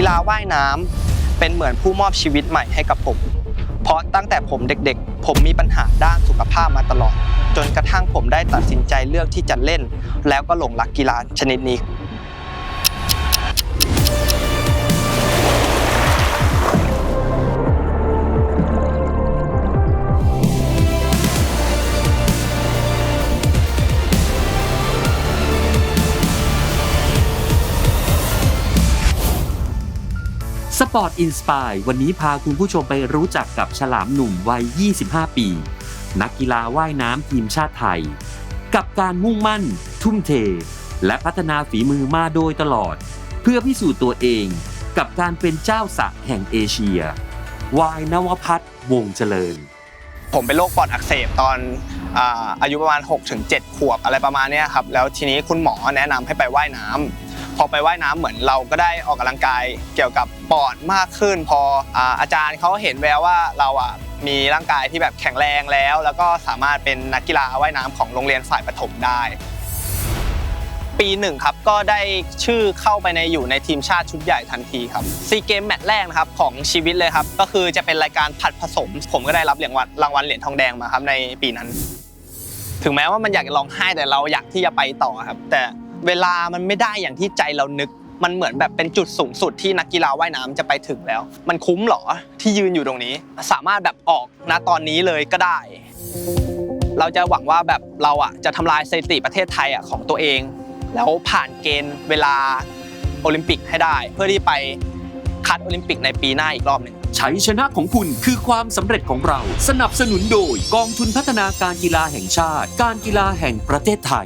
กีฬาว่ายน้ำเป็นเหมือนผู้มอบชีวิตใหม่ให้กับผม เพราะตั้งแต่ผมเด็กๆ ผมมีปัญหาด้านสุขภาพมาตลอด จนกระทั่งผมได้ตัดสินใจเลือกที่จะเล่น แล้วก็หลงรักกีฬาชนิดนี้ สปอร์ตอินสปายวันนี้พาคุณผู้ชมไปรู้จักกับฉลามหนุ่มวัย 25 ปี นักกีฬาว่ายน้ำทีมชาติไทย กับการมุ่งมั่น ทุ่มเท และพัฒนาฝีมือมาโดยตลอด เพื่อพิสูจน์ตัวเองกับการเป็นเจ้าสระแห่งเอเชียวายนวพัฒน์วงเจริญ ผมเป็นโรคปอดอักเสบตอนอาอายุประมาณ 6-7 ขวบอะไรประมาณนี้ครับแล้วทีนี้คุณหมอแนะนำให้ไปว่ายน้ำ พอไปว่ายน้ำเหมือนเราก็ได้ออกกำลังกายเกี่ยวกับปอดมากขึ้น พออาจารย์เขาเห็นแววว่าเราอะมีร่างกายที่แบบแข็งแรงแล้ว แล้วก็สามารถเป็นนักกีฬาว่ายน้ำของโรงเรียนฝ่ายประถมได้ ปีหนึ่งครับก็ได้ชื่อเข้าไปในอยู่ในทีมชาติชุดใหญ่ทันทีครับซีเกมแมตช์แรกนะครับของชีวิตเลยครับ ก็คือจะเป็นรายการผัดผสม ผมก็ได้รับเหรียญวัลรางวัลเหรียญทองแดงมาครับในปีนั้น ถึงแม้ว่ามันอยากจะร้องไห้แต่เราอยากที่จะไปต่อครับ แต่ เวลามันไม่ได้อย่างที่ใจเรานึก มันเหมือนแบบเป็นจุดสูงสุดที่นักกีฬาว่ายน้ำจะไปถึงแล้ว มันคุ้มเหรอที่ยืนอยู่ตรงนี้ สามารถแบบออกณตอนนี้เลยก็ได้ เราจะหวังว่าแบบเราอะจะทำลายสถิติประเทศไทยอะของตัวเอง แล้วผ่านเกณฑ์เวลาโอลิมปิกให้ได้ เพื่อที่ไปคัดโอลิมปิกในปีหน้าอีกรอบหนึ่งชัยชนะของคุณคือความสำเร็จของเรา สนับสนุนโดยกองทุนพัฒนาการกีฬาแห่งชาติ การกีฬาแห่งประเทศไทย